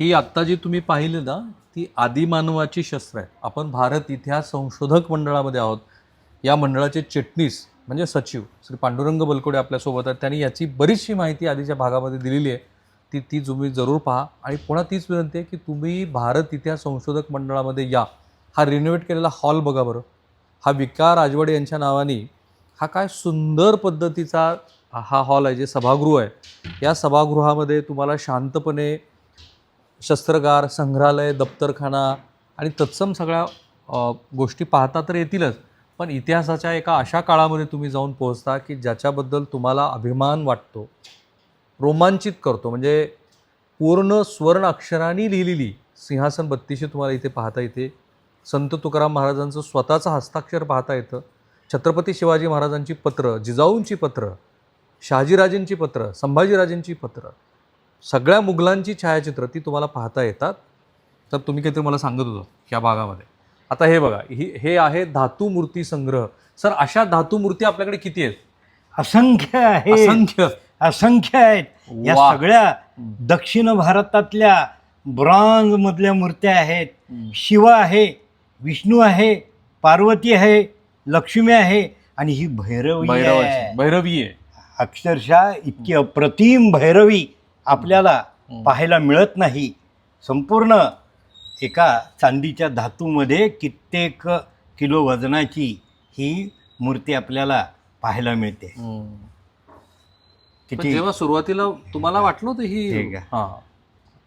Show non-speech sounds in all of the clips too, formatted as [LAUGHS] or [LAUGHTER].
ही आत्ता जी तुम्ही पाहिली ना ती आदिमानवाची शस्त्र आहे. आपण भारत इतिहास संशोधक मंडळामध्ये आहोत. या मंडळाचे चटणीस म्हणजे सचिव श्री पांडुरंग बलकोडे आपल्यासोबत आहेत. त्यांनी याची बरीचशी माहिती आधीच्या भागामध्ये दिलेली आहे. ती ती तुम्ही जरूर पहा. आणि पुन्हा तीच विनंती आहे की तुम्ही भारत इतिहास संशोधक मंडळामध्ये या. हा रिनोव्हेट केलेला हॉल बघा बरं. हा विकार राजवाडे यांच्या नावाने हा काय सुंदर पद्धतीचा हा हॉल आहे जे सभागृह आहे. या सभागृहामध्ये तुम्हाला शांतपणे शस्त्रगार संग्रहालय दप्तरखाना आणि तत्सम सगळ्या गोष्टी पाहता तर येतीलच. पण इतिहासाच्या एका अशा काळामध्ये तुम्ही जाऊन पोहोचता की ज्याच्याबद्दल तुम्हाला अभिमान वाटतो रोमांचित करतो. म्हणजे पूर्ण स्वर्ण अक्षरांनी लिहिलेली सिंहासन बत्तीशी तुम्हाला इथे पाहता येते. संत तुकाराम महाराजांचं स्वतःचं हस्ताक्षर पाहता येतं. छत्रपती शिवाजी महाराजांची पत्र जिजाऊंची पत्र शहाजीराजेंची पत्र संभाजीराजेंची पत्र सगळ्या मुघलांची छायाचित्र ती तुम्हाला पाहता येतात. तर तुम्ही काहीतरी मला सांगत होतं या भागामध्ये. आता हे बघा ही हे आहे धातू मूर्ती संग्रह. सर अशा धातू मूर्ती आपल्याकडे किती आहेत? असंख्य आहे असंख्य. असंख्य आहेत. या वा. सगळ्या दक्षिण भारतातल्या ब्रॉन्झ मधल्या मूर्त्या आहेत. शिव आहे विष्णू आहे पार्वती आहे लक्ष्मी आहे आणि ही भैरवी आहे. भैरवी आहे. अक्षरशः इतकी अप्रतिम भैरवी. आपल्याला. पाहायला मिळत नाही संपूर्ण एका चांदीच्या धातूमध्ये कित्येक किलो वजनाची ही मूर्ती आपल्याला पाहायला मिळते पण जेव्हा सुरुवातीला तुम्हाला वाटलं होतं ही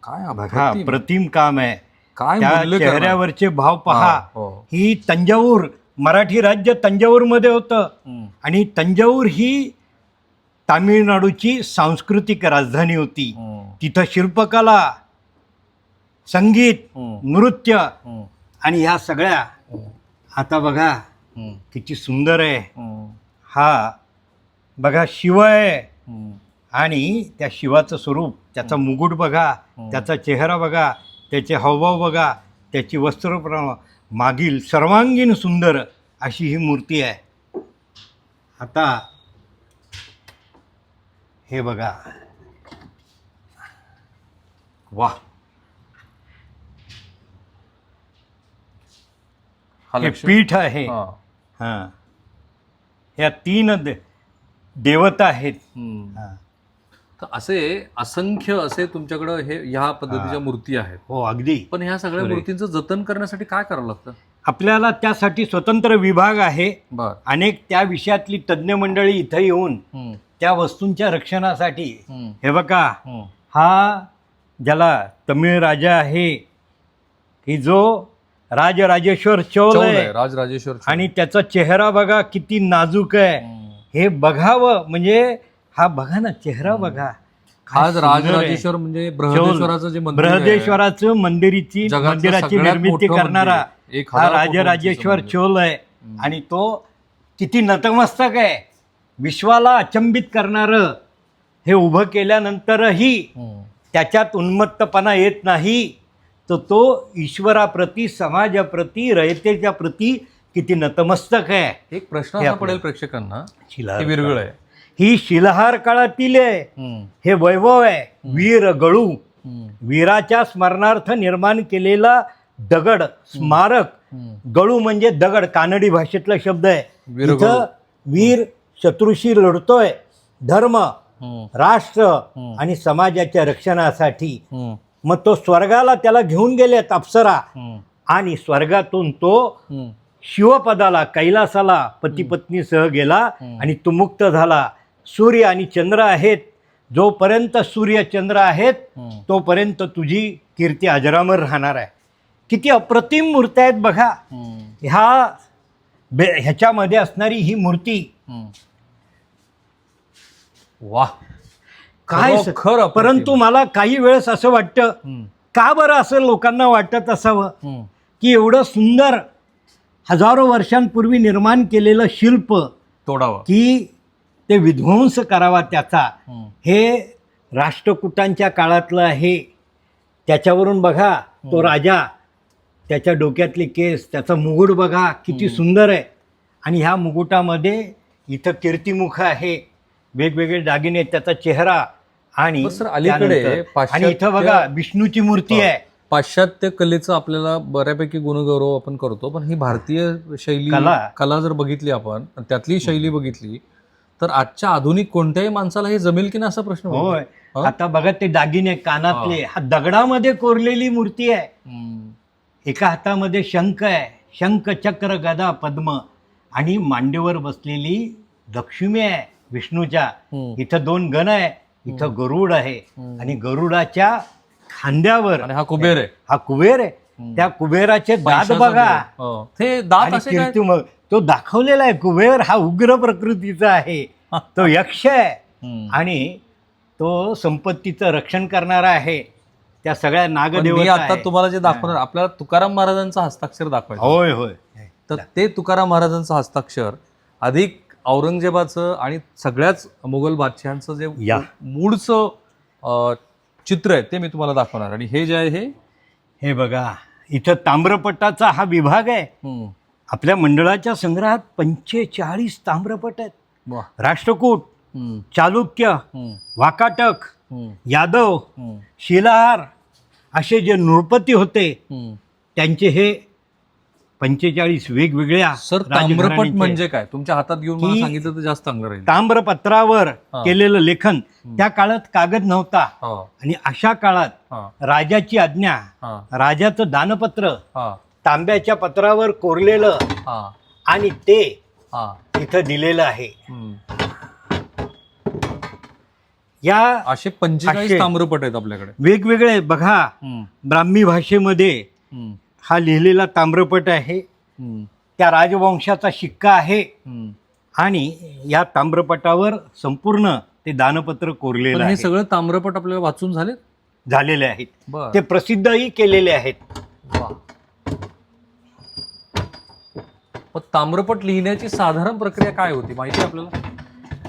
काय बघा. प्रतिम काम आहे काय? चेहऱ्यावरचे भाव पहा हो, हो. तंजाऊर मराठी राज्य तंजाऊरमध्ये होतं हम्म. आणि तंजाऊर ही तामिळनाडूची सांस्कृतिक राजधानी होती हम्म. तिथं शिल्पकला संगीत हम्म. नृत्य हम्म. आणि ह्या सगळ्या. आता बघा. किती सुंदर आहे. हा बघा शिव आहे. आणि त्या शिवाचं स्वरूप त्याचा मुकुट बघा. त्याचा चेहरा बघा त्याचे हावभाव बघा त्याची वस्त्र मागील सर्वांगीण सुंदर अशी ही मूर्ती आहे आता हे बघा. वा हा पीठ आहे. हा. हां. ह्या तीन दे देवता आहेत. हां. तर असे असंख्य असे तुमच्याकडं हे ह्या पद्धतीच्या मूर्ती आहेत. हो अगदी. पण ह्या सगळ्या. मूर्तींचं जतन करण्यासाठी काय करावं लागतं? आपल्याला त्यासाठी स्वतंत्र विभाग आहे. बर. अनेक त्या विषयातली तज्ज्ञ मंडळी इथं येऊन. त्या वस्तूंच्या रक्षणासाठी हम्म. हे बघा हम्म. हा ज्याला तमिळ राजा आहे की जो राजराजेश्वर चौल चौल आहे आहे राजराजेश्वर चौल. आणि त्याचा चेहरा बघा किती नाजूक आहे हम्म. हे बघावं म्हणजे हा बघा ना चेहरा बघा काय आज सुंदर आहे. राजराजेश्वर म्हणजे बृहदेश्वराचं जे मंदिर आहे, बृहदेश्वराचं मंदिरीची जगातलं मंदिराची सगळ्यात निर्मिती मोठं करणारा मंदिर. एक हा हजार राजराजेश्वर चोल आहे हम्म. आणि तो किती नतमस्तक आहे विश्वाला अचंबित करणारं हे उभं केल्यानंतरही हम्म. त्याच्यात उन्मत्तपणा येत नाही तर तो ईश्वराप्रती समाजाप्रती रयतेच्या प्रती किती नतमस्तक आहे एक प्रश्न हे. पडेल प्रेक्षकांना हे विरगळ आहे ही शिलहार काळातील आहे. हे वैभव आहे वीर गळू. वीराच्या स्मरणार्थ निर्माण केलेला दगड स्मारक. गळू म्हणजे दगड कानडी भाषेतला शब्द आहे वीर शत्रूशी लढतोय धर्म हम्म. राष्ट्र हम्म. आणि समाजाच्या रक्षणासाठी हम्म. मग तो स्वर्गाला त्याला घेऊन गेलेत अप्सरा. आणि स्वर्गातून तो. शिवपदाला कैलासाला पती पत्नीसह गेला. आणि तो मुक्त झाला सूर्य आणि चंद्र आहेत जोपर्यंत सूर्य चंद्र आहेत. तोपर्यंत तुझी कीर्ती अजरामर राहणार आहे किती अप्रतिम मूर्त्या आहेत बघा. ह्या बे ह्याच्यामध्ये असणारी ही मूर्ती. वा. काय स- खरोखर अप्रतिम. परंतु. मला काही वेळेस असं वाटतं हम्म. का बरं असं लोकांना वाटत असावं हम्म. की एवढं सुंदर हजारो वर्षांपूर्वी निर्माण केलेलं शिल्प तोडावं. की ते विध्वंस करावा त्याचा. हम्म. हे राष्ट्रकुटांच्या काळातलं आहे. त्याच्यावरून बघा तो राजा त्याच्या डोक्यातले केस त्याचा मुकुट बघा किती सुंदर आहे. आणि ह्या मुकुटामध्ये इथं कीर्तिमुख आहे. वेगवेगळे दागिने त्याचा चेहरा आणि सर, अलीकडे आणि इथं बघा विष्णूची मूर्ती आहे पाश्चात्य कलेचं आपल्याला बऱ्यापैकी गुणगौरव आपण करतो पण ही भारतीय शैली कला. कला जर बघितली आपण त्यातली शैली बघितली तर आजच्या आधुनिक कोणत्याही माणसाला हे जमेल की नाही असा प्रश्न. होय हा? आता बघा ते दागिने कानातले हा दगडामध्ये कोरलेली मूर्ती आहे. एका हातामध्ये शंख आहे शंख चक्र गदा पद्म आणि मांडीवर बसलेली लक्ष्मी आहे विष्णूच्या. इथं दोन गण आहे इथं गरुड आहे. आणि गरुडाच्या खांद्यावर आणि हा कुबेर आहे हा कुबेर आहे. त्या कुबेराचे दात बघा. हो. ते दात मग तो दाखवलेला आहे कुबेर हा उग्र प्रकृतीचा आहे तो [LAUGHS] यक्ष आहे. आणि तो संपत्तीचं रक्षण करणारा आहे त्या सगळ्या नागदेवता आता. तुम्हाला जे दाखवणार आपल्याला तुकाराम महाराजांचं हस्ताक्षर दाखवायचं होय होय तर ते तुकाराम महाराजांचं हस्ताक्षर अधिक औरंगजेबाचं आणि सगळ्याच मुघल बादशहांचं जे या. मूळचं अं, चित्र आहे ते मी तुम्हाला दाखवणार आणि हे जे आहे हे हे बघा इथं ताम्रपटाचा हा विभाग आहे हम्म. आपल्या मंडळाच्या संग्रहात पंचेचाळीस ताम्रपट आहेत वा. राष्ट्रकूट हम्म. चालुक्य हम्म. वाकाटक हम्म. यादव हम्म. शिलाहार असे जे नृपती होते हम्म. त्यांचे हे पंचेचाळीस वेगवेगळ्या सर ताम्रपट राजघराण्यांचे म्हणजे काय? तुमच्या हातात घेऊन मला की- सांगितलं तर जास्त चांगलं राहील. ताम्रपत्रावर हा. केलेलं लेखन त्या काळात कागद नव्हता. हा. आणि अशा काळात हा. राजाची आज्ञा हा. राजाचं दानपत्र हा. तांब्याच्या पत्रावर कोरलेलं हा. आणि ते हा. इथं दिलेलं आहे. हम्म. या असे पंचेचाळीस असे. ताम्रपट आहेत आपल्याकडे. वेगवेगळे बघा हम्म. ब्राह्मी भाषेमध्ये हम्म. हा लिहिलेला ताम्रपट आहे. त्या राजवंशाचा शिक्का आहे. आणि या ताम्रपटावर संपूर्ण ते दानपत्र कोरलेलं हे सगळं ताम्रपट आपल्याला वाचून झाले झालेले आहेत. ते प्रसिद्धही केलेले आहेत. ताम्रपट लिहिण्याची साधारण प्रक्रिया काय होती? माहिती आपल्याला?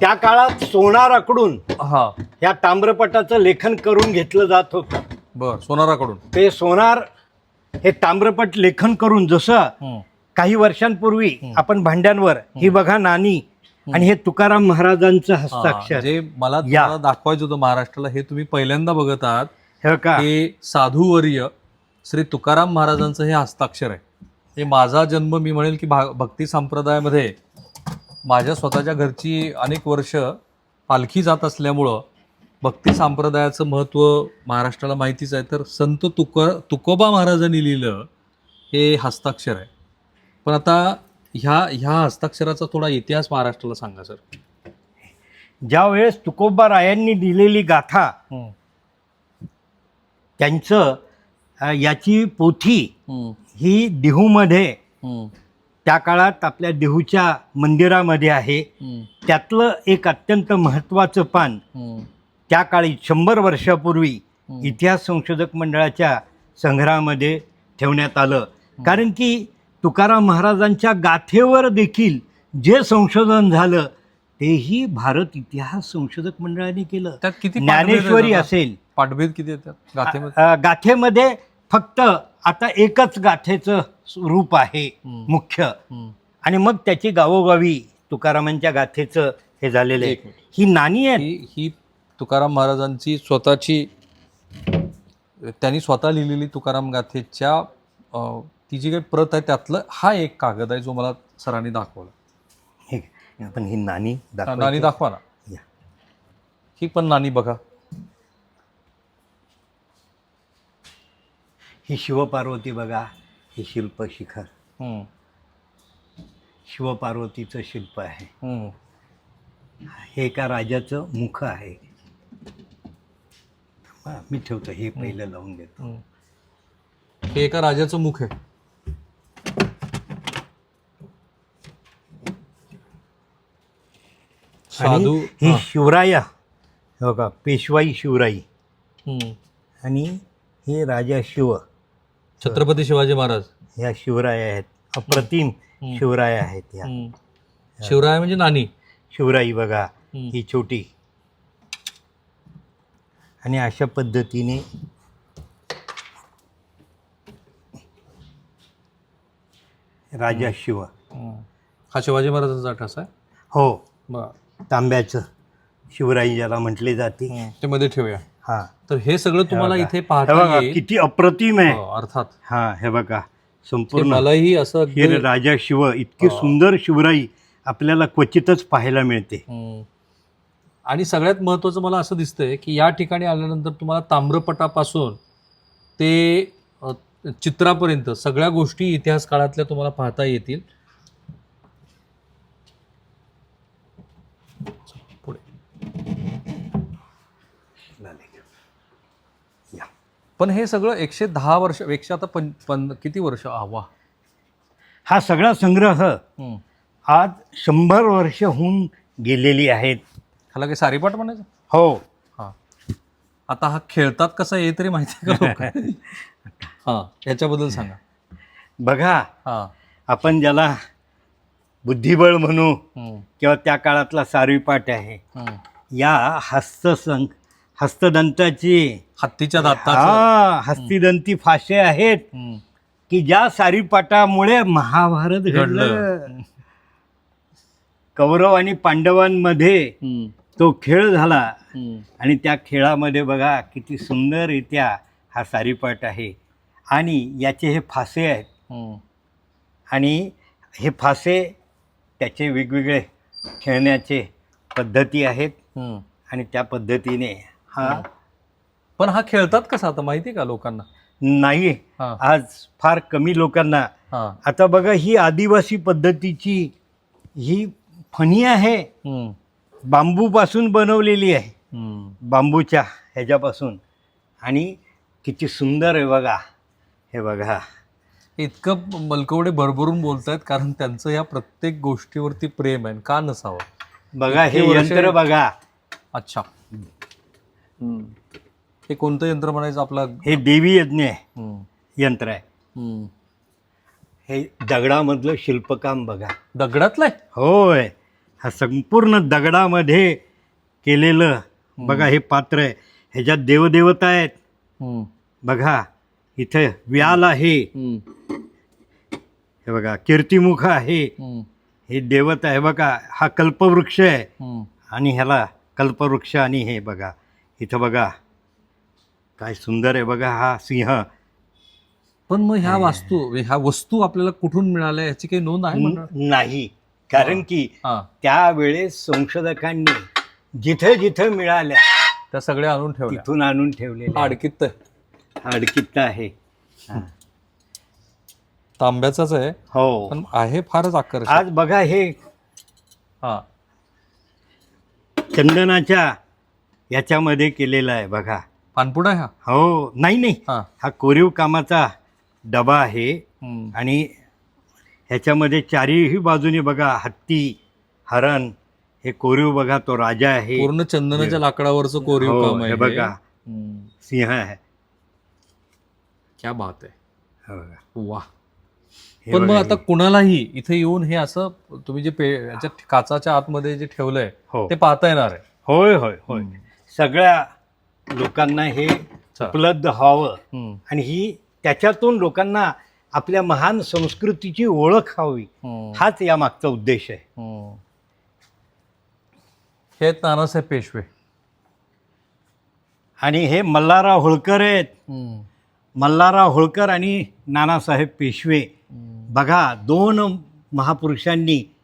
त्या काळात सोनाराकडून हा. या ताम्रपटाचं लेखन करून घेतलं जात होतं. बर सोनाराकडून. ते सोनार हे ताम्रपट लेखन करून जसं हम्म. काही वर्षांपूर्वी आपण भांड्यांवर ही. बघा नाणी आणि हे तुकाराम महाराजांचं हा, हस्ताक्षर. जे मला दाखवायचं होतं महाराष्ट्राला हे तुम्ही पहिल्यांदा बघत आहात. हे का? हे साधूवर्य श्री तुकाराम महाराजांचं हे हस्ताक्षर आहे. हे माझा जन्म मी म्हणेल की भक्ती संप्रदायामध्ये माझ्या स्वतःच्या घरची अनेक वर्ष पालखी जात असल्यामुळं भक्ती संप्रदायाचं महत्त्व महाराष्ट्राला माहितीच आहे. तर संत तुक तुकोबा महाराजांनी लिहिलं हे हस्ताक्षर आहे. पण आता ह्या ह्या हस्ताक्षराचा थोडा इतिहास महाराष्ट्राला सांगा सर. ज्या वेळेस तुकोबा रायांनी दिलेली गाथा त्यांचं याची पोथी ही. देहूमध्ये त्या काळात आपल्या देहूच्या मंदिरामध्ये आहे. त्यातलं एक अत्यंत महत्त्वाचं पान त्या काळी शंभर वर्षापूर्वी इतिहास संशोधक मंडळाच्या संग्रहामध्ये ठेवण्यात आलं. कारण की तुकाराम महाराजांच्या गाथेवर देखील जे संशोधन झालं तेही भारत इतिहास संशोधक मंडळाने केलं. त्यात किती ज्ञानेश्वरी? असेल. पाठभेद किती येतात गाथेमध्ये? गाथेमध्ये फक्त आता एकच गाथेचं रूप आहे. मुख्य. आणि मग त्याची गावोगावी तुकारामांच्या गाथेचं हे झालेलं आहे. ही नाणी आहेत. ही ही तुकाराम महाराजांची स्वतःची त्यांनी स्वतः लिहिलेली तुकाराम गाथेच्या ती जी काही प्रत आहे त्यातलं हा एक कागद आहे जो मला सरांनी दाखवला हे. आपण ही नाणी. नाणी दाखवा ना या. ही पण नाणी बघा ही शिवपार्वती बघा हे शिल्प शिखर हम्म. शिवपार्वतीचं शिल्प आहे हम्म. हे एका राजाचं मुख आहे हा, मी ठेवतो हे पहिलं लावून देतो हम्म. हे एका राजाचं मुख आहे साधू आणि ही हा. शिवराया हे बघा पेशवाई शिवराई हम्म. आणि हे राजा शिव छत्रपती शिवाजी महाराज ह्या शिवराया आहेत अप्रतिम. शिवराया आहेत ह्या हम्म. शिवराय म्हणजे नानी शिवराई बघा. ही छोटी आणि अशा पद्धतीने राजा शिव. हा शिवाजी महाराजांचा ठसा आहे? हो. बर. तांब्याचं शिवराई ज्याला म्हटले जाते. ते मध्ये ठेवूया. हा. तर हे सगळं तुम्हाला बघा. इथे हे पाहता बघा येईल. किती अप्रतिम आहे. हो, अर्थात. हा हे बघा. ते संपूर्ण मलाही असं अगदी- हे राजा शिव इतकी हो. सुंदर शिवराई आपल्याला क्वचितच पाहायला मिळते. हम्म. आणि सगळ्यात महत्त्वाचं मला असं दिसतंय की या ठिकाणी आल्यानंतर तुम्हाला ताम्रपटापासून ते चित्रापर्यंत सगळ्या गोष्टी इतिहास काळातल्या तुम्हाला पाहता येतील. पण हे सगळं एकशे दहा वर्ष एकशे आता पं पं किती वर्ष? आ, वा. हा सगळा संग्रह. आज शंभर वर्ष होऊन गेलेली आहेत. ह्याला काही सारीपाट म्हणायचं? हो. हा. आता हा खेळतात कसा हे तरी माहिती आहे का [LAUGHS] लोक हा याच्याबद्दल सांगा. बघा हा. आपण ज्याला बुद्धिबळ म्हणू हम्म, किंवा त्या काळातला सारीपाट आहे हम्म. या हस्तसंग हस्तदंताची हत्तीच्या दाताचं. हा हस्तिदंती फाशे आहेत की ज्या सारीपाटामुळे महाभारत घडलं. घडलं. कौरव आणि पांडवांमध्ये तो खेळ झाला. आणि त्या खेळामध्ये बघा किती सुंदररित्या हा सारीपाट आहे. आणि याचे हे फासे आहेत. आणि हे फासे त्याचे वेगवेगळे खेळण्याचे पद्धती आहेत. आणि त्या पद्धतीने हा पण हा खेळतात कसा आता? माहिती आहे का लोकांना? नाही आज फार कमी लोकांना. आता बघा ही आदिवासी पद्धतीची ही फणी आहे. बांबूपासून बनवलेली आहे. बांबूच्या ह्याच्यापासून. आणि किती सुंदर आहे बघा. हे बघा. इतकं मलकवडे भरभरून बोलतायत कारण त्यांचं या प्रत्येक गोष्टीवरती प्रेम आहे का नसावं? बघा हे यंत्र बघा. अच्छा. हे कोणतं यंत्र म्हणायचं आपलं? हे देवी यज्ञ आहे. यंत्र आहे. हे दगडामधलं शिल्पकाम बघा. दगडातलं आहे? होय. हा संपूर्ण दगडामध्ये केलेलं बघा हे पात्र आहे. ह्याच्यात देवदेवता आहेत. बघा इथं व्याल आहे. हे बघा कीर्तिमुख आहे. हे देवता आहे बघा हा कल्पवृक्ष आहे. आणि ह्याला कल्पवृक्ष आणि हे बघा इथं बघा काय सुंदर आहे बघा हा सिंह. पण मग ह्या वास्तू ह्या वस्तू आपल्याला कुठून मिळाल्या याची काही नोंद आहे नाही. कारण की हा. त्यावेळेस संशोधकांनी जिथे जिथे मिळाल्या त्या सगळ्या आणून ठेवल्या. तिथून आणून ठेवलेल्या अडकीत अडकित्त आहे. तांब्याचाच आहे. हो. पण आहे फारच आकर्षक. आज बघा हे हा. चंदनाच्या याच्यामध्ये केलेलं आहे बघा. पानपुडा आहे हा? हो. नाही नाही. हा. हा कोरीव कामाचा डबा आहे. हम्म. आणि ह्याच्यामध्ये चारीही बाजूने बघा हत्ती हरण हे कोरीव बघा तो राजा आहे. पूर्ण चंदनाच्या लाकडावरचं कोरीव हो, काम आहे हे बघा. सिंह आहे. क्या बात आहे. हे. वा पण मग आता. कुणालाही इथे येऊन हे असं तुम्ही जे पे काचाच्या आतमध्ये जे ठेवलंय हो. ते पाहता येणार आहे. होय होय होय. सगळ्या लोकांना हे. उपलब्ध व्हावं आणि ही त्याच्यातून लोकांना आपल्या महान संस्कृतीची ओळख व्हावी. हम्म, हाच या मागचा उद्देश आहे. हे. आहेत नानासाहेब पेशवे. आणि हे मल्हारराव होळकर आहेत. मल्हारराव होळकर आणि नानासाहेब पेशवे. बघा दोन महापुरुषांनी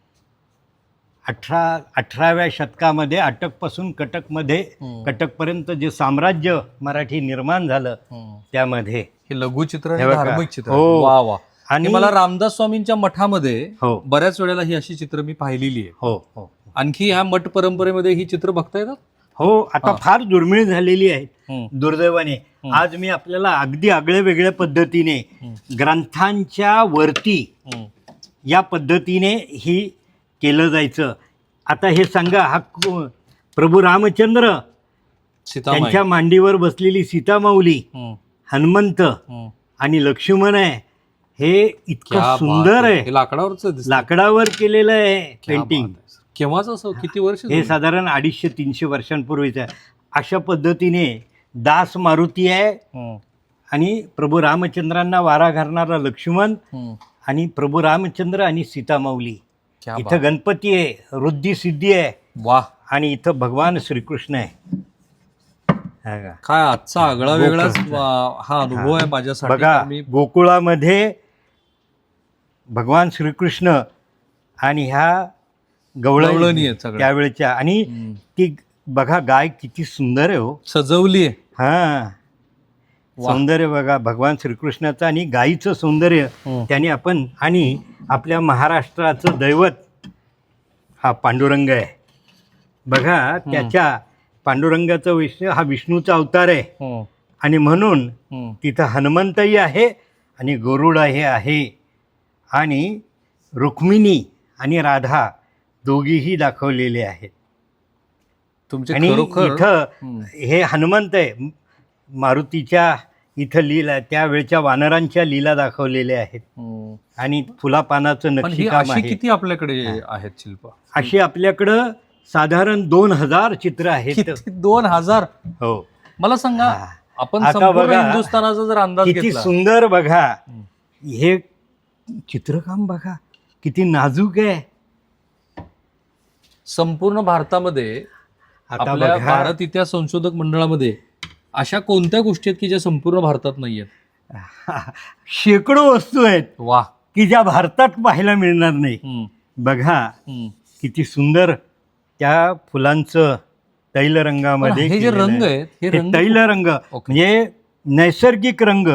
अठरा अठराव्या शतकामध्ये अटकपासून कटकमध्ये. कटकपर्यंत जे साम्राज्य मराठी निर्माण झालं. त्यामध्ये हे लघुचित्र हे बघा. धार्मिक चित्र. हो. वा वा. आणि आणि मला रामदास स्वामींच्या मठामध्ये हो. बऱ्याच वेळेला ही अशी चित्र मी पाहिलेली आहे. हो हो. आणखी ह्या मठ परंपरेमध्ये ही चित्र बघता येतात? हो आता हा. फार दुर्मिळ झालेली आहेत हम्म, दुर्दैवाने. आज मी आपल्याला अगदी आगळ्या वेगळ्या पद्धतीने हम्म. ग्रंथांच्या वरती हम्म. या पद्धतीने ही केलं जायचं. आता हे सांगा हा को- प्रभू रामचंद्र सीतामाई. त्यांच्या मांडीवर बसलेली सीतामाऊली. हम्म, हनुमंत हम्म. आणि लक्ष्मण आहे हे इतकं सुंदर आहे हे लाकडावरच. लाकडावर केलेलं आहे पेंटिंग. केव्हाच असं किती वर्ष हे? साधारण अडीचशे तीनशे वर्षांपूर्वीचं आहे अशा पद्धतीने दास मारुती आहे हम्म, आणि प्रभू रामचंद्रांना वारा घालणारा लक्ष्मण हम्म. आणि प्रभू रामचंद्र आणि सीतामाऊली इथं. गणपती आहे रुद्धी सिद्धी आहे वा आणि इथं भगवान श्रीकृष्ण आहे हा? काय आजचा आगळा वेगळाच हा अनुभव आहे माझ्यासाठी. बघा गोकुळामध्ये भगवान श्रीकृष्ण आणि ह्या गवळणी सगळ्या. त्यावेळेच्या. आणि. ती बघा गाय किती सुंदर आहे हो. सजवली आहे. हा. सौंदर्य बघा भगवान श्रीकृष्णाचं आणि गायीचं सौंदर्य हम्म. त्याने आपण आणि आपल्या महाराष्ट्राचं दैवत हा पांडुरंग आहे. बघा त्याच्या पांडुरंगाचा विष्णू हा विष्णूचा अवतार आहे हम्म. आणि म्हणून हम्म. तिथं हनुमंतही आहे आणि गरुडाही आहे आणि रुक्मिणी आणि राधा दोघीही दाखवलेले आहेत तुमचे आणि इथं. हे हनुमंत आहे मारुतीच्या इथं लीला त्यावेळच्या वानरांच्या लीला दाखवलेल्या आहेत हम्म. आणि फुलापानाचं ही नक्षीकाम अशी आहे किती आपल्याकडे आहेत शिल्प अशी आपल्याकडं साधारण दोन हजार चित्र आहेत. किती? दोन हजार? हो. मला सांगा हा. आपण आता संपूर्ण बघा, हिंदुस्थानाचा जर अंदाज किती घेतला. सुंदर बघा. हे चित्रकाम बघा. किती नाजूक आहे. संपूर्ण भारतामध्ये आता आपल्या बघा. भारत इतिहास संशोधक मंडळामध्ये अशा कोणत्या गोष्टी आहेत की ज्या संपूर्ण भारतात नाही आहेत [LAUGHS] शेकडो वस्तू आहेत. वा की ज्या भारतात पाहायला मिळणार नाही. बघा. किती सुंदर. त्या फुलांचं तैल पण रंगामध्ये हे जे केलेलं रंग आहे. आहेत हे रंग तैल रंग ओके. म्हणजे नैसर्गिक रंग.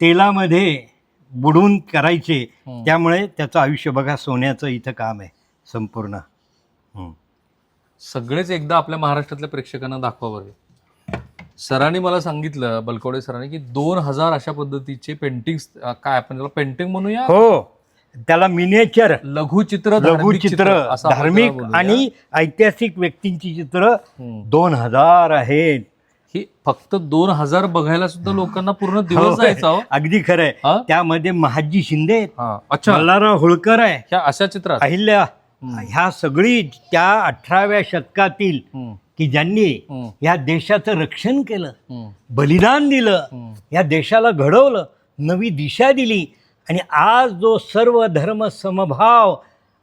तेलामध्ये बुडून करायचे. त्यामुळे त्याचं आयुष्य बघा सोन्याचं इथं काम आहे संपूर्ण. सगळेच एकदा आपल्या महाराष्ट्रातल्या प्रेक्षकांना दाखवा बरं सरांनी मला सांगितलं बलकवडे सरांनी की दोन हजार अशा पद्धतीचे पेंटिंग काय आपण त्याला पेंटिंग म्हणूया हो त्याला मिनेचर लघुचित्र लघुचित्र चित्र धार्मिक. आणि ऐतिहासिक व्यक्तींची चित्र. दोन हजार आहेत ही फक्त दोन हजार बघायला सुद्धा लोकांना पूर्ण दिवस होय. जायचा हो अगदी खरंय हा? त्यामध्ये महाजी शिंदे हा. अच्छा मल्हारराव होळकर आहे ह्या अशा चित्रात अहिल्या. ह्या सगळी त्या अठराव्या शतकातील. की ज्यांनी. या देशाचं रक्षण केलं. बलिदान दिलं. या देशाला घडवलं नवी दिशा दिली आणि आज जो सर्व धर्म समभाव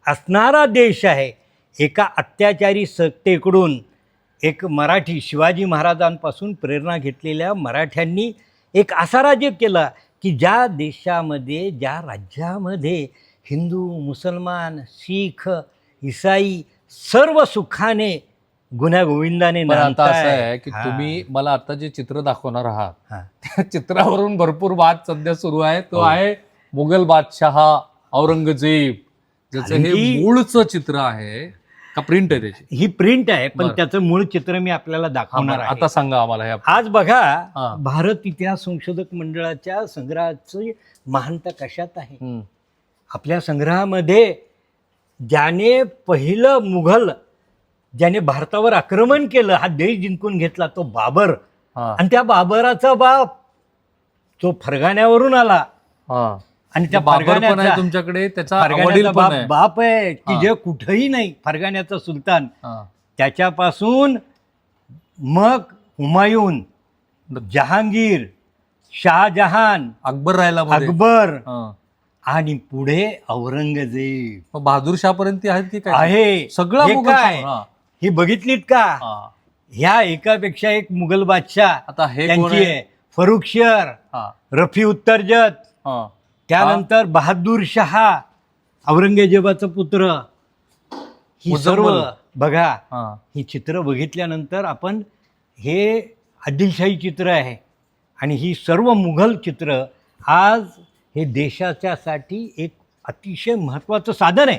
असणारा देश आहे एका अत्याचारी सत्तेकडून एक मराठी शिवाजी महाराजांपासून प्रेरणा घेतलेल्या मराठ्यांनी एक असा राज्य केला की ज्या देशामध्ये ज्या राज्यामध्ये हिंदू मुसलमान शीख इसाई सर्व सुखाने गुन्ह्या गोविंदाने पण आता असं. आहे की. तुम्ही मला आता जे चित्र दाखवणार आहात. त्या चित्रावरून भरपूर वाद सध्या सुरू आहे तो हो. आहे मुघल बादशहा औरंगजेब ज्याचं कारण हे की- मूळचं चित्र आहे का प्रिंट आहे त्याची ही प्रिंट आहे पण बरं. त्याचं मूळ चित्र मी आपल्याला दाखवणार. आहे आता सांगा आम्हाला हे आज बघा. भारत इतिहास संशोधक मंडळाच्या संग्रहाची महानता कशात आहे हम्म. आपल्या संग्रहामध्ये ज्याने पहिलं मुघल ज्याने भारतावर आक्रमण केलं हा देश जिंकून घेतला तो बाबर हा, आणि त्या बाबराचा बाप तो फरगाण्यावरून आला हा. आणि त्या बाबर पण आहे फरगाण्याचा तुमच्याकडे त्याचा फरगाण्याचा वडील पण बाप आहे. बाप आहे की हा. जे कुठंही नाही फरगाण्याचा सुलतान. हा. त्याच्यापासून मग हुमायून जहांगीर शहाजहान अकबर राहिला मध्ये. अकबर. हा. आणि पुढे औरंगजेब. मग बहादूर शाह पर्यंत आहेत की काय? आहे. सगळा हे मुघल काय? हा, ही बघितलीत का? हा. ह्या एकापेक्षा एक मुघल बादशाह आता हे कोण त्यांची आहे? आहे? फरुखशर हा, रफी उत्तरजत हा. त्यानंतर बहादूर शहा औरंगजेबाचा पुत्र ही सर्व. बघा हा. चित्र बघितल्यानंतर आपण हे आदिलशाही चित्र आहे आणि ही सर्व मुघल चित्र आज हे देशाच्यासाठी एक अतिशय महत्त्वाचं साधन आहे.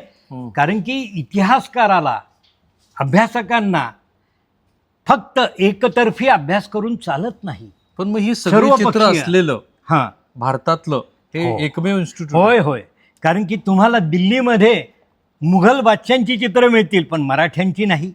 कारण की इतिहासकाराला अभ्यासकांना फक्त एकतर्फी अभ्यास करून चालत नाही पण मग ही सर्व चित्र. असलेलं हां भारतातलं हे हो. एकमेव इन्स्टिट्यूट होय होय कारण की तुम्हाला दिल्लीमध्ये मुघल बादशांची चित्र मिळतील पण मराठ्यांची नाही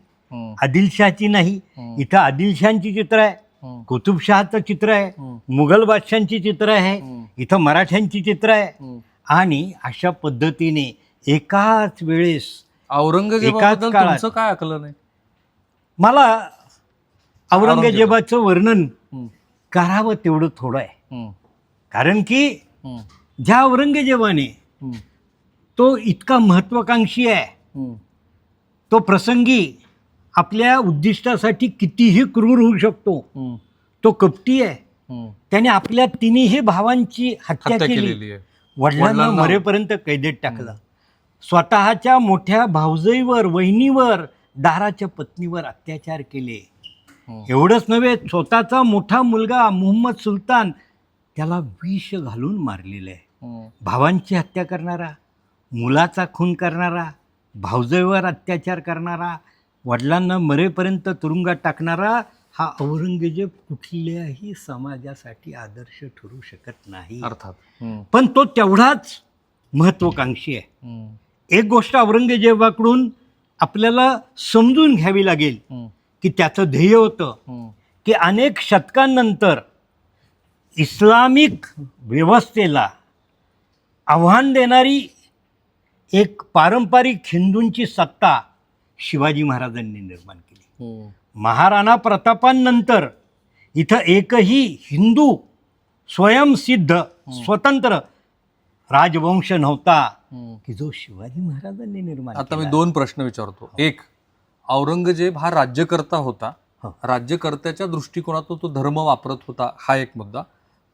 आदिलशहाची नाही हम्म. इथं आदिलशहाची चित्र आहे कुतुबशहाचं चित्र आहे हम्म. मुघल बादशांची चित्र आहे हम्म. इथं मराठ्यांची चित्र आहे आणि अशा पद्धतीने एकाच वेळेस औरंगजेबाबद्दल एकाच काळात. तुमचं काय आकलन आहे मला औरंगजेबाचं वर्णन. करावं तेवढं थोडं आहे. कारण की. ज्या औरंगजेबाने. तो इतका महत्वाकांक्षी आहे. तो प्रसंगी आपल्या उद्दिष्टासाठी कितीही क्रूर होऊ शकतो तो कपटी आहे. त्याने आपल्या तिन्ही भावांची हत्या हत्या केली वडिलांना मरेपर्यंत कैदेत टाकलं स्वतःच्या मोठ्या भावजईवर वहिनीवर दाराच्या पत्नीवर अत्याचार केले. एवढंच नव्हे स्वतःचा मोठा मुलगा मुहम्मद सुलतान त्याला विष घालून मारलेलं आहे हम्म. भावांची हत्या करणारा मुलाचा खून करणारा भावजईवर अत्याचार करणारा वडिलांना मरेपर्यंत तुरुंगात टाकणारा हा औरंगजेब कुठल्याही समाजासाठी आदर्श ठरू शकत नाही. अर्थात. पण तो तेवढाच महत्वाकांक्षी आहे. एक गोष्ट औरंगजेबाकडून आपल्याला समजून घ्यावी लागेल की त्याचं ध्येय होतं. की अनेक शतकांनंतर इस्लामिक व्यवस्थेला आव्हान देणारी एक पारंपरिक हिंदूंची सत्ता शिवाजी महाराजांनी निर्माण केली हम्म. महाराणा प्रतापांनंतर इथं एकही हिंदू स्वयंसिद्ध स्वतंत्र राजवंश नव्हता हम्म. की जो शिवाजी महाराजांनी निर्माण आता मी. दोन प्रश्न विचारतो एक औरंगजेब हा राज्यकर्ता होता हो. राज्यकर्त्याच्या दृष्टिकोनातून तो धर्म वापरत होता हा एक मुद्दा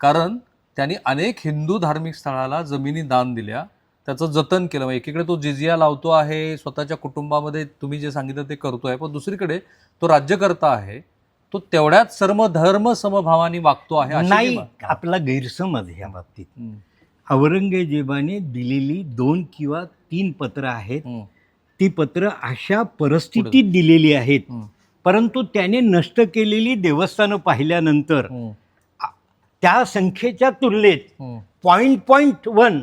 कारण त्यांनी अनेक हिंदू धार्मिक स्थळाला जमिनी दान दिल्या. त्याचं जतन केलं. मग एकीकडे तो जिजिया लावतो आहे स्वतःच्या कुटुंबामध्ये तुम्ही जे सांगितलं ते करतोय पण दुसरीकडे तो राज्यकर्ता आहे तो तेवढ्याच सर्व धर्म समभावानी वागतो आहे नाही आपला गैरसमज ह्या बाबतीत. औरंगजेबाने दिलेली दोन किंवा तीन पत्र आहेत. ती पत्र अशा परिस्थितीत दिलेली आहेत. परंतु त्याने नष्ट केलेली देवस्थानं पाहिल्यानंतर त्या संख्येच्या तुलनेत पॉईंट पॉईंट वन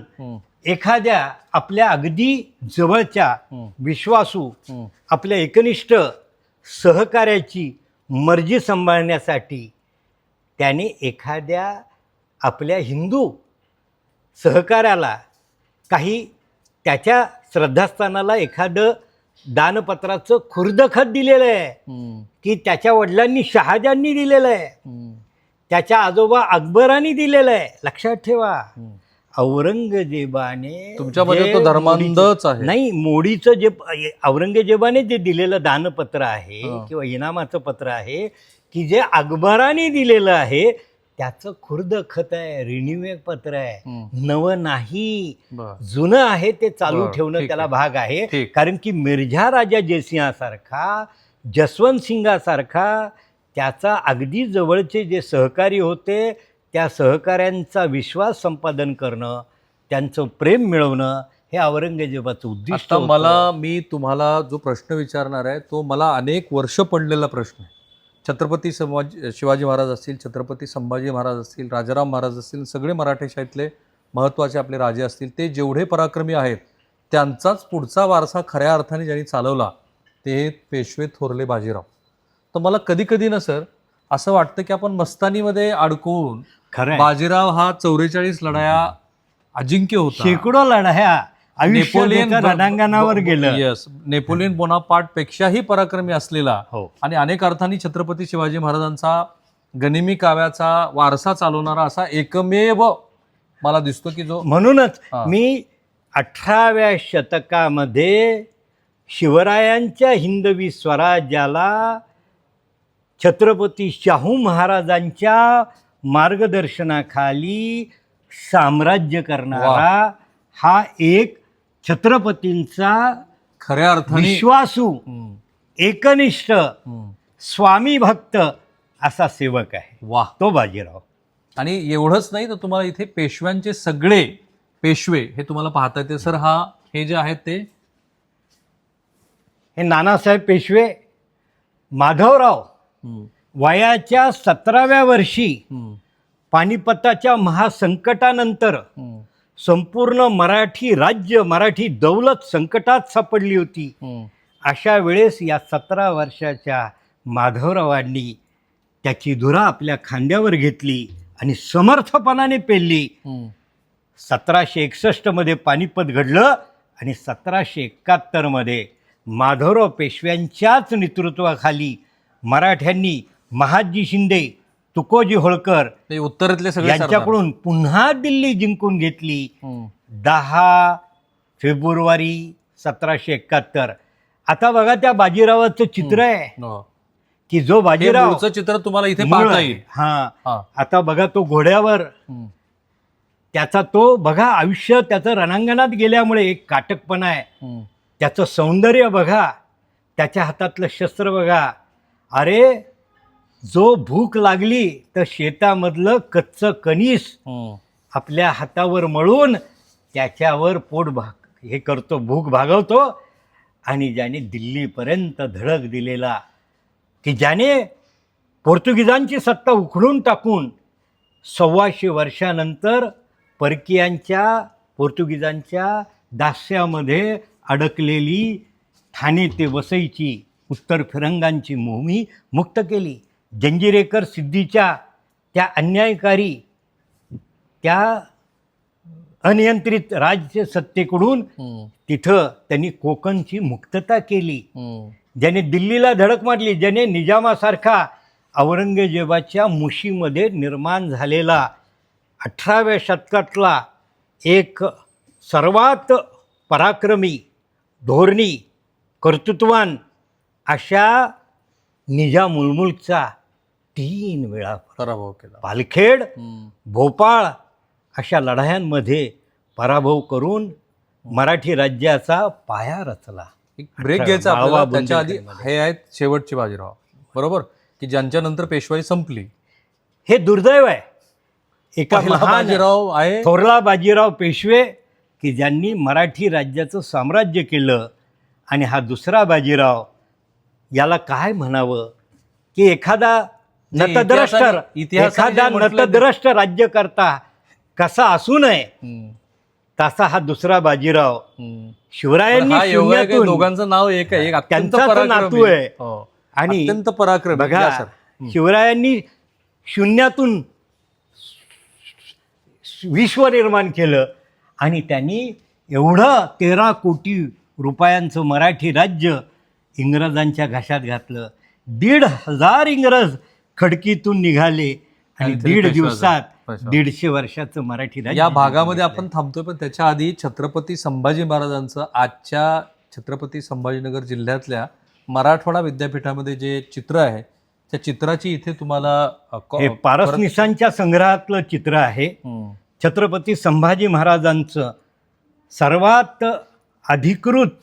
एखाद्या आपल्या अगदी जवळच्या हम्म, विश्वासू हम्म. आपल्या एकनिष्ठ सहकार्याची मर्जी सांभाळण्यासाठी त्याने एखाद्या आपल्या हिंदू सहकार्याला काही त्याच्या श्रद्धास्थानाला एखादं दानपत्राचं खुर्दखत दिलेलं आहे की त्याच्या वडिलांनी शहाजांनी दिलेलं आहे. त्याच्या आजोबा अकबरांनी दिलेलं आहे लक्षात ठेवा. औरंगजेबाने तुमच्यामध्ये तो धर्मांधच आहे. नाही मोडीचं जे औरंगजेबाने जे दिलेलं दानपत्र आहे. किंवा इनामाचं पत्र आहे की जे अकबराने दिलेलं आहे त्याचं खुर्द खत आहे रिन्युएक पत्र आहे. नवं नाही. जुनं आहे ते चालू ठेवणं त्याला. भाग आहे. कारण की मिर्झा राजा जयसिंहासारखा जसवंत सिंगासारखा त्याचा अगदी जवळचे जे सहकारी होते त्या सहकाऱ्यांचा विश्वास संपादन करणं त्यांचं प्रेम मिळवणं हे औरंगजेबाचं उद्दिष्ट. मला मी तुम्हाला जो प्रश्न विचारणार आहे तो मला अनेक वर्ष पडलेला प्रश्न आहे छत्रपती संभाजी शिवाजी महाराज असतील छत्रपती संभाजी महाराज असतील राजाराम महाराज असतील सगळे मराठेशाहीतले महत्त्वाचे आपले राजे असतील ते जेवढे पराक्रमी आहेत त्यांचाच पुढचा वारसा खऱ्या अर्थाने ज्यांनी चालवला ते पेशवे थोरले बाजीराव तर मला कधी कधी ना सर असं वाटतं की आपण मस्तानीमध्ये अडकून खरं. बाजीराव हा चौवेचाळीस लढाया अजिंक्य होता शेकडो लढाया नेपोलियन रणांगणावर गेलं येस नेपोलियन बोनापार्ट पेक्षाही पराक्रमी असलेला हो आणि अनेक अर्थांनी छत्रपती शिवाजी महाराजांचा गनिमी काव्याचा वारसा चालवणारा असा एकमेव मला दिसतो की जो म्हणूनच. मी अठराव्या शतकामध्ये शिवरायांच्या हिंदवी स्वराज्याला छत्रपती शाहू महाराजांच्या मार्गदर्शनाखाली साम्राज्य करणारा हा एक छत्रपतींचा खऱ्या अर्थाने विश्वासू एकनिष्ठ. स्वामी भक्त असा सेवक आहे. वाह तो बाजीराव. आणि एवढंच नाही तर तुम्हाला इथे पेशव्यांचे सगळे पेशवे हे तुम्हाला पाहता येते सर हा हे जे आहेत ते? हे नानासाहेब पेशवे माधवराव वयाच्या सतराव्या वर्षी पानिपताच्या महासंकटानंतर संपूर्ण मराठी राज्य मराठी दौलत संकटात सापडली होती. अशा वेळेस या सतरा वर्षाच्या माधवरावांनी त्याची धुरा आपल्या खांद्यावर घेतली आणि समर्थपणाने पेलली. सतराशे एकसष्टमध्ये पानिपत घडलं आणि सतराशे एकाहत्तरमध्ये माधवराव पेशव्यांच्याच नेतृत्वाखाली मराठ्यांनी महादजी शिंदे तुकोजी होळकर ते उत्तरेतले सगळे. यांच्याकडून पुन्हा दिल्ली जिंकून घेतली. दहा फेब्रुवारी सतराशे एकाहत्तर आता बघा त्या बाजीरावाचं चित्र आहे. हो. की जो बाजीराव मूळचं चित्र तुम्हाला इथे पाहता. येईल. हा. आता बघा तो घोड्यावर. त्याचा तो बघा आयुष्य त्याचं रणांगणात गेल्यामुळे एक काटकपणा आहे. त्याचं सौंदर्य बघा. त्याच्या हातातलं शस्त्र बघा. अरे जो भूक लागली तर शेतामधलं कच्चं कणीस हम्म. आपल्या हातावर मळून त्याच्यावर पोट भाग हे करतो भूक भागवतो आणि ज्याने दिल्लीपर्यंत धडक दिलेला की ज्याने पोर्तुगीजांची सत्ता उखडून टाकून सव्वाशे वर्षानंतर परकीयांच्या पोर्तुगीजांच्या दास्यामध्ये अडकलेली ठाणे ते वसईची उत्तर फिरंगांची मोहिमी मुक्त केली जंजिरेकर सिद्धीच्या त्या अन्यायकारी त्या अनियंत्रित राज्य सत्तेकडून. तिथं त्यांनी कोकणची मुक्तता केली. ज्याने दिल्लीला धडक मारली ज्याने निजामासारखा औरंगजेबाच्या मुशीमध्ये निर्माण झालेला अठराव्या शतकातला एक सर्वात पराक्रमी धोरणी कर्तृत्वान अशा निजाम मुलमुलचा तीन वेळा पराभव केला. पालखेड. भोपाळ अशा लढायांमध्ये पराभव करून मराठी राज्याचा पाया रचला. एक ब्रेक घ्यायचा आपल्याला. त्याच्या आधी. हे आहेत शेवटचे बाजीराव. बरोबर? की ज्यांच्या नंतर पेशवाई संपली. हे दुर्दैव आहे. एका बाजीराव आहे. थोरला बाजीराव पेशवे की ज्यांनी मराठी राज्याचं साम्राज्य केलं आणि हा दुसरा बाजीराव याला काय म्हणावं की एखादा नतद्रष्ट एखादा नतद्रष्ट राज्यकर्ता कसा असू नये. तसा हा दुसरा बाजीराव. शिवरायांनी दोघांचं नाव एक आहे पराक्रमी नातू आहे. हो. आणि अत्यंत पराक्रमी बघा. शिवरायांनी शून्यातून विश्व निर्माण केलं आणि त्यांनी एवढं तेरा कोटी रुपयांचं मराठी राज्य इंग्रजांच्या घशात घातलं दीड हजार इंग्रज खडकीतून निघाले आणि दीड दिवसात. दीडशे वर्षाचं मराठी राज्य या भागामध्ये. आपण थांबतोय पण त्याच्या आधी छत्रपती संभाजी महाराजांचं आजच्या छत्रपती संभाजीनगर जिल्ह्यातल्या मराठवाडा विद्यापीठामध्ये जे चित्र आहे त्या चित्राची इथे तुम्हाला पारसनिसांच्या संग्रहातलं चित्र आहे. छत्रपती संभाजी महाराजांचं सर्वात अधिकृत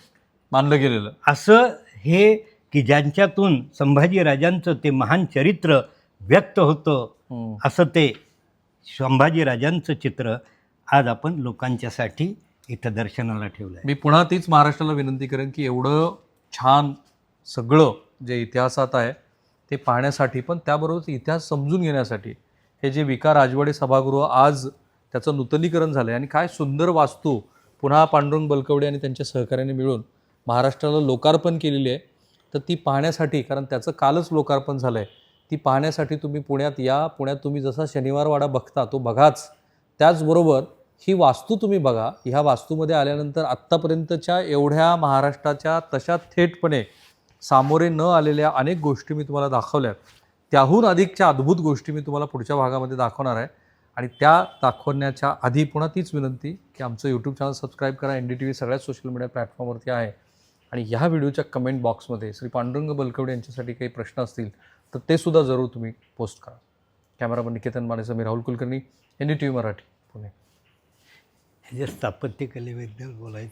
मानलं गेलेलं असं हे की ज्यांच्यातून संभाजीराजांचं ते महान चरित्र व्यक्त होतं हम्म. असं ते संभाजीराजांचं चित्र आज आपण लोकांच्यासाठी इथं दर्शनाला ठेवलं आहे मी पुन्हा तीच महाराष्ट्राला विनंती करेन की एवढं छान सगळं जे इतिहासात आहे ते पाहण्यासाठी पण त्याबरोबर इतिहास समजून घेण्यासाठी हे जे विकार राजवाडे सभागृह आज त्याचं नूतनीकरण झालं आहे आणि काय सुंदर वास्तू पुन्हा पांडुरंग बलकवडे आणि त्यांच्या सहकार्याने मिळून महाराष्ट्राला लोकार्पण केलेली आहे तर ती पाहण्यासाठी कारण त्याचं कालच लोकार्पण झालं आहे ती पाहण्यासाठी तुम्ही पुण्यात या. पुण्यात तुम्ही जसा शनिवारवाडा बघता तो बघाच. त्याचबरोबर ही वास्तू तुम्ही बघा. ह्या वास्तूमध्ये आल्यानंतर आत्तापर्यंतच्या एवढ्या महाराष्ट्राच्या तशा थेटपणे सामोरे न आलेल्या अनेक गोष्टी मी तुम्हाला दाखवल्या त्याहून अधिकच्या अद्भुत गोष्टी मी तुम्हाला पुढच्या भागामध्ये दाखवणार आहे. आणि त्या दाखवण्याच्या आधी पुन्हा तीच विनंती की आमचं यूट्यूब चॅनल सबस्क्राईब करा. N D T V social social media प्लॅटफॉर्मवरती आहे. आणि ह्या व्हिडिओच्या कमेंट बॉक्समध्ये श्री पांडुरंग बलकवडे यांच्यासाठी काही प्रश्न असतील तर ते सुद्धा जरूर तुम्ही पोस्ट करा. कॅमेरामन निकेतन मानेचा मी Rahul Kulkarni N D T V Marathi Pune. हे जे स्थापत्यकलेबद्दल बोलायचं